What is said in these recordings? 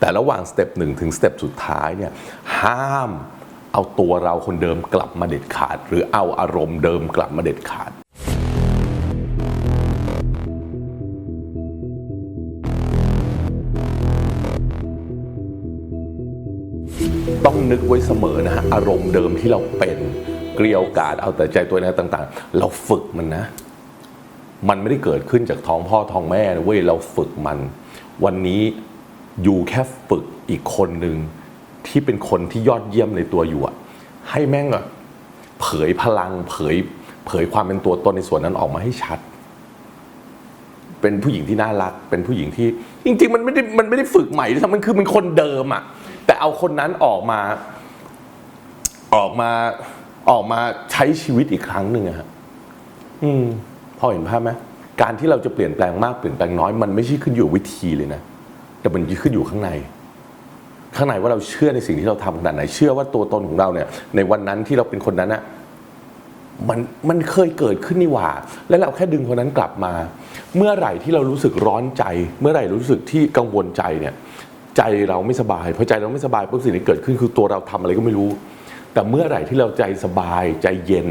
แต่ระหว่างสเต็ปหนึ่งถึงสเต็ปสุดท้ายเนี่ยห้ามเอาตัวเราคนเดิมกลับมาเด็ดขาด หรือเอาอารมณ์เดิมกลับมาเด็ดขาดต้องนึกไว้เสมอนะฮะอารมณ์เดิมที่เราเป็นเกลียวกาดเอาแต่ใจตัวเองต่างๆ เราฝึกมันนะ มันไม่ได้เกิดขึ้นจากท้องพ่อท้องแม่เว้ยเราฝึกมัน วันนี้ อยู่แค่ฝึกอีกคนหนึ่งที่เป็นคนที่ยอดเยี่ยมในตัวอยู่อะให้แม่งอะเผยพลังเผยเผยความเป็นตัวตนในส่วนนั้นออกมาให้ชัด เป็นผู้หญิงที่น่ารัก เป็นผู้หญิงที่ จริง ๆ มันไม่ได้มันไม่ได้ฝึกใหม่ด้วยซ้ำมันคือเป็นคนเดิมอะแต่เอาคนนั้นออกมา ออกมาออกมาใช้ชีวิตอีกครั้งหนึ่งอะฮะอืมพอเห็นภาพไหมการที่เราจะเปลี่ยนแปลงมากเปลี่ยนแปลงน้อยมันไม่ใช่ขึ้นอยู่วิธีเลยนะ แต่มันขึ้นอยู่ข้างใน ข้างในว่าเราเชื่อในสิ่งที่เราทำขนาดไหน เชื่อว่าตัวตนของเราเนี่ย ในวันนั้นที่เราเป็นคนนั้นอะมันมันเคยเกิดขึ้นนี่หว่า แล้วเราแค่ดึงคนนั้นกลับมา เมื่อไหร่ที่เรารู้สึกร้อนใจ เมื่อไหร่รู้สึกที่กังวลใจเนี่ย ใจเราไม่สบายพอใจเราไม่สบายปุ๊บสิ่งที่เกิดขึ้นคือตัวเราทำอะไรก็ไม่รู้ แต่เมื่อไหร่ที่เราใจสบายใจเย็น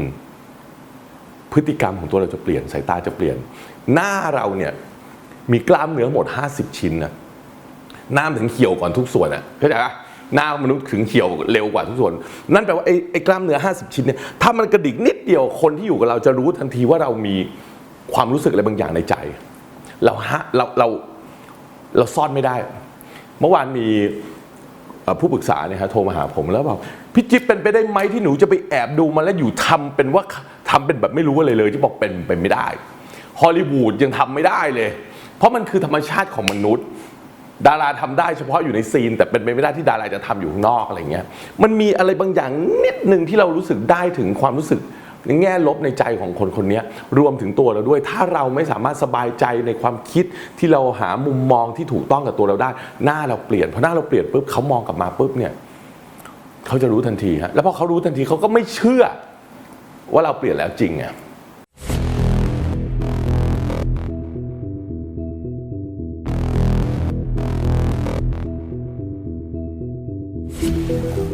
พฤติกรรมของตัวเราจะเปลี่ยนสายตาจะเปลี่ยน หน้าเราเนี่ยมีกล้ามเนื้อหมด 50 ชิ้นนะ หน้าถึงเหี่ยวก่อนทุกส่วนอะเข้าใจปะหน้ามนุษย์ถึงเหี่ยวเร็วกว่าทุกส่วน นั่นแปลว่าไอ้ไอ้กล้ามเนื้อ 50 ชิ้นเนี่ยถ้ามันกระดิกนิดเดียวคนที่อยู่กับเราจะรู้ทันทีว่าเรามีความรู้สึกอะไรบางอย่างในใจ เราฮะเราเราเราซ่อนไม่ได้ เมื่อวานมีผู้ปรึกษาเนี่ยฮะโทรมาหาผมแล้วบอกพี่จิ๊บเป็นไปได้ไหมที่หนูจะไปแอบดูมันแล้วอยู่ทำเป็นว่าทำเป็นแบบไม่รู้อะไรเลยที่บอกเป็นเป็นไม่ได้ฮอลลีวูดยังทำไม่ได้เลย เพราะมันคือธรรมชาติของมนุษย์ ดาราทำได้เฉพาะอยู่ในซีน แต่เป็นไปไม่ได้ที่ดาราจะทำอยู่ข้างนอกอะไรเงี้ยมันมีอะไรบางอย่างนิดหนึ่งที่เรารู้สึกได้ถึงความรู้สึกในแง่ลบในใจของคนคนนี้รวมถึงตัวเราด้วย ถ้าเราไม่สามารถสบายใจในความคิดที่เราหามุมมองที่ถูกต้องกับตัวเราได้ หน้าเราเปลี่ยนพอหน้าเราเปลี่ยนปุ๊บเขามองกลับมาปุ๊บเนี่ยเขาจะรู้ทันทีฮะแล้วพอเขารู้ทันทีเขาก็ไม่เชื่อว่าเราเปลี่ยนแล้วจริงอะ